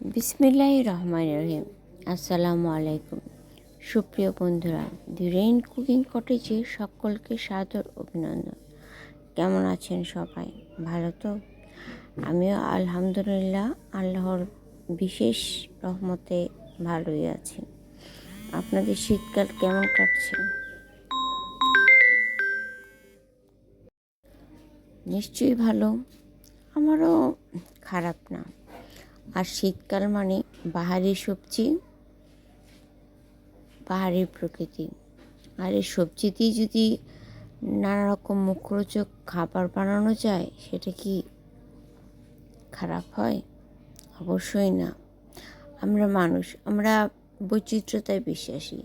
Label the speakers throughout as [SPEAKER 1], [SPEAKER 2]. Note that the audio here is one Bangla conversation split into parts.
[SPEAKER 1] বিসমিল্লাহ রহমান রহিম আসসালামু আলাইকুম। সুপ্রিয় বন্ধুরা, দি রেইন কুকিং কটেজে সকলকে সাদর অভিনন্দন। কেমন আছেন সবাই? ভালো তো? আমিও আলহামদুলিল্লাহ, আল্লাহর বিশেষ রহমতে ভালোই আছি। আপনাদের শীতকাল কেমন কাটছে? নিশ্চয়ই ভালো। আমারও খারাপ না। আর শীতকাল মানে বাহারি সবজি পাহাড়ি প্রকৃতি। আর এই সবজিতেই যদি নানা রকম মুখরোচক খাবার বানানো যায়, সেটা কি খারাপ হয়? অবশ্যই না। আমরা মানুষ, আমরা বৈচিত্র্যতায় বিশ্বাসী।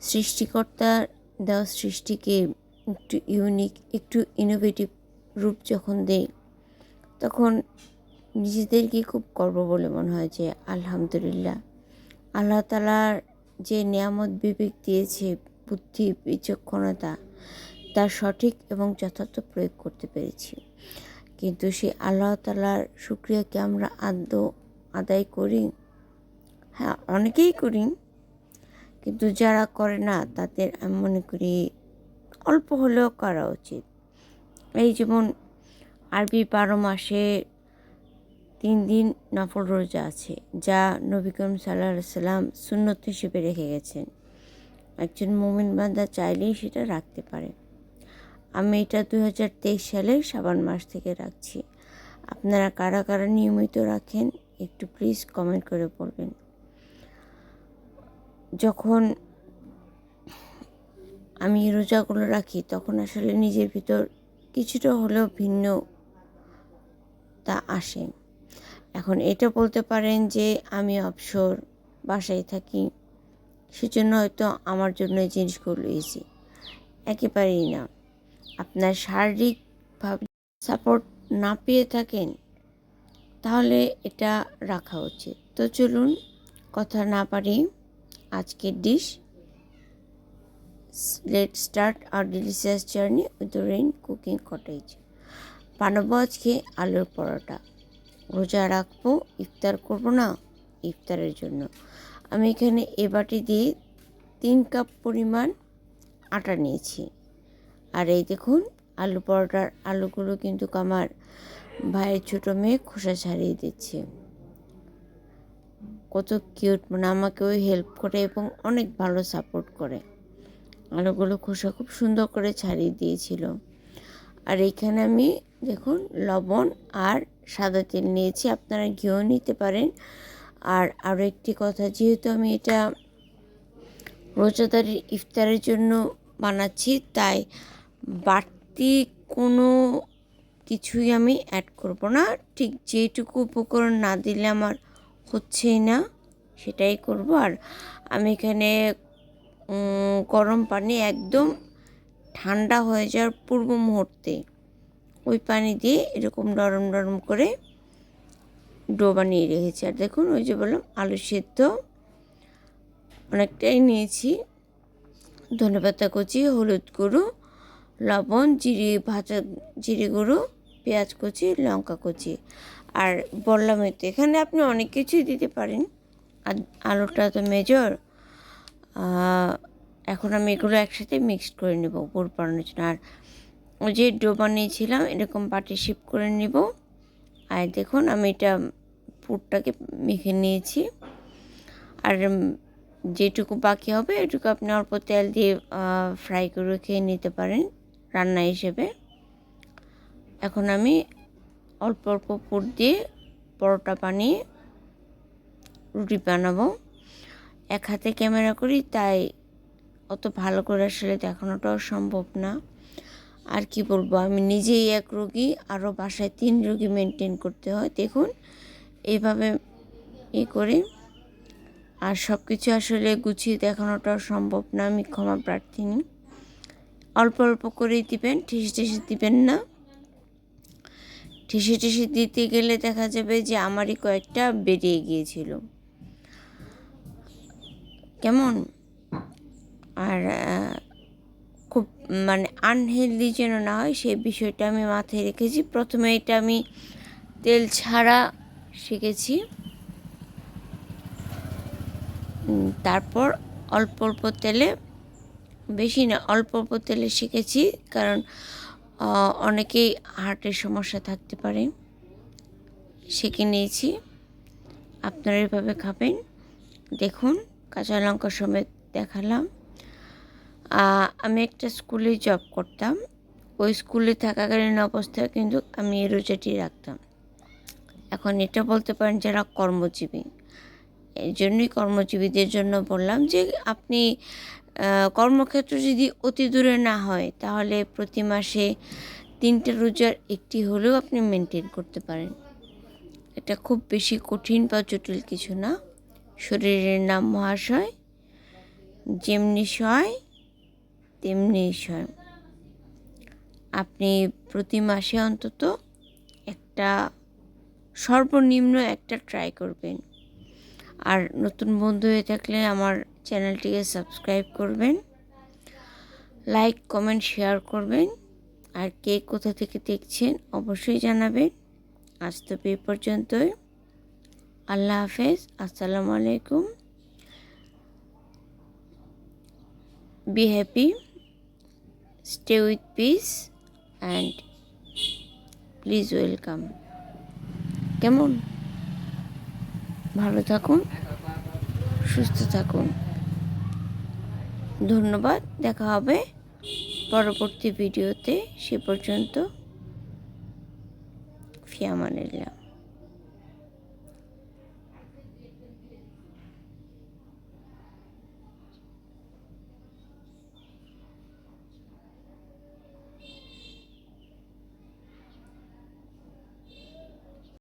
[SPEAKER 1] সৃষ্টিকর্তার দেওয়া সৃষ্টিকে একটু ইউনিক একটু ইনোভেটিভ রূপ যখন দেয়, তখন নিজেদেরকে খুব গর্ব বলে মনে হয় যে আলহামদুলিল্লাহ। আল্লাহ তালার যে নিয়ামত, বিবেক দিয়েছে, বুদ্ধি, বিচক্ষণতা, তার সঠিক এবং যথার্থ প্রয়োগ করতে পেরেছি। কিন্তু সেই আল্লাহ তালার শুক্রিয়াকে আমরা আদৌ আদায় করি? হ্যাঁ অনেকেই করি। কিন্তু যারা করে না, তাদের আমি মনে করি অল্প হলেও করা উচিত। এই যেমন আরবি বারো মাসে তিন দিন নফল রোজা আছে, যা নবী করিম সাল্লাম সুন্নত হিসেবে রেখে গেছেন। একজন মুমিন বান্দা চাইলেই সেটা রাখতে পারে। আমি এটা দু হাজার তেইশ সালের সাবান মাস থেকে রাখছি। আপনারা কারা কারা নিয়মিত রাখেন, একটু প্লিজ কমেন্ট করে বলবেন। যখন আমি রোজাগুলো রাখি, তখন আসলে নিজের ভিতর কিছুটা হলেও ভিন্ন তা আসে। এখন এটা বলতে পারেন যে আমি অবসর বাসায় থাকি, সেজন্য হয়তো আমার জন্য এই জিনিসগুলো ইজি একেবারেই না। আপনার শারীরিকভাবে সাপোর্ট না পেয়ে থাকেন, তাহলে এটা রাখা উচিত। তো চলুন কথা না পারি আজকের dish let start R delicious journey with rain cooking cottage বানাবো আজকে আলুর পরোটা। রোজা রাখব, ইফতার করব না ইফতারের জন্য। আমি এখানে এ বাটি দিয়ে তিন কাপ পরিমাণ আটা নিয়েছি। আর এই দেখুন, আলু পরোটার আলুগুলো কিন্তু আমার ভাইয়ের ছোটো মেয়ে খোসা ছাড়িয়ে দিচ্ছে। কত কিউট মানে আমাকেও হেল্প করে এবং অনেক ভালো সাপোর্ট করে। আলুগুলো খোসা খুব সুন্দর করে ছাড়িয়ে দিয়েছিল। আর এইখানে আমি দেখুন, লবণ আর সাদা তেল নিয়েছি, আপনারা ঘিও নিতে পারেন। আর আরও একটি কথা, যেহেতু আমি এটা রোজাদারের ইফতারের জন্য বানাচ্ছি, তাই বাড়তি কোনো কিছুই আমি অ্যাড করব না। ঠিক যেটুকু উপকরণ না দিলে আমার হচ্ছেই না, সেটাই করব। আর আমি এখানে গরম পানি একদম ঠান্ডা হয়ে যাওয়ার পূর্ব মুহূর্তে ওই পানি দিয়ে এরকম নরম নরম করে ডো বানিয়ে রেখেছি। আর দেখুন, ওই যে বললাম, আলু সেদ্ধ। অনেকটাই নিয়েছি। ধনেপাতা কুচি, হলুদ গুঁড়ো, লবণ, জিরে, ভাজা জিরে গুঁড়ো, পেঁয়াজ কুচি, লঙ্কা কুচি। আর বললাম তো এখানে আপনি অনেক কিছুই দিতে পারেন। আর আলুটা তো মেজর এখন আমি এগুলো একসাথে মিক্সড করে নেব গুড় বানানোর জন্য। আর যে ডো বানিয়েছিলাম, এরকম পাটি শিপ করে নেব। আর দেখুন, আমি এটা পুরটাকে মেখে নিয়েছি। আর যেটুকু বাকি হবে, এটুকু আপনি অল্প তেল দিয়ে ফ্রাই করে খেয়ে নিতে পারেন রান্না হিসেবে। এখন আমি অল্প অল্প পুর দিয়ে পরোটা বানিয়ে রুটি বানাবো। এক হাতে ক্যামেরা করি, তাই অত ভালো করে আসলে দেখানোটাও সম্ভব না। আর কি বলব, আমি নিজেই এক রোগী আরও বাসায় তিন রোগী মেনটেন করতে হয়। দেখুন এইভাবে ই করে আর সব কিছু আসলে গুছিয়ে দেখানোটাও সম্ভব না, আমি ক্ষমা প্রার্থিনী অল্প অল্প করেই দিবেন, ঠেসে ঠেসে দিবেন না। ঠেসে ঠেসে দিতে গেলে দেখা যাবে যে আমারই কয়েকটা বেরিয়ে গিয়েছিল। কেমন? আর খুব মানে আনহেলদি যেন না হয়, সেই বিষয়টা আমি মাথায় রেখেছি। প্রথমে এটা আমি তেল ছাড়া শিখেছি। তারপর অল্প অল্প তেলে, বেশি না, অল্প অল্প তেলে শিখেছি, কারণ অনেকেই হার্টের সমস্যা থাকতে পারে। শিখে নিয়েছি। আপনারা এভাবে খাবেন। দেখুন, কাঁচা লঙ্কা সমেত দেখালাম। আমি একটা স্কুলে জব করতাম। ওই স্কুলে থাকাকালীন অবস্থায় কিন্তু আমি এই রোজাটি রাখতাম। এখন এটা বলতে পারেন যারা কর্মজীবী। এই জন্যই কর্মজীবীদের জন্য বললাম যে আপনি কর্মক্ষেত্র যদি অতি দূরে না হয়, তাহলে প্রতি মাসে তিনটে রোজার একটি হলেও আপনি মেনটেন করতে পারেন। এটা খুব বেশি কঠিন বা জটিল কিছু না। শরীরের নাম মহাশয়, যেমনি সয় তেমনি সয়। আপনি প্রতি মাসে অন্তত একটা সর্বনিম্ন একটা ট্রাই করবেন। আর নতুন বন্ধু হয়ে থাকলে আমার চ্যানেলটিকে সাবস্ক্রাইব করবেন। লাইক কমেন্ট শেয়ার করবেন। আর কে কোথা থেকে দেখছেন অবশ্যই জানাবেন। আজ তো এ পর্যন্তই। আল্লাহ হাফেজ, আসসালামু আলাইকুম। Be happy stay with peace and please welcome কেমন? ভালো থাকুন, সুস্থ থাকুন। ধন্যবাদ, দেখা হবে পরবর্তী ভিডিওতে। সে পর্যন্ত, ফিয়ামানিল্লাহ।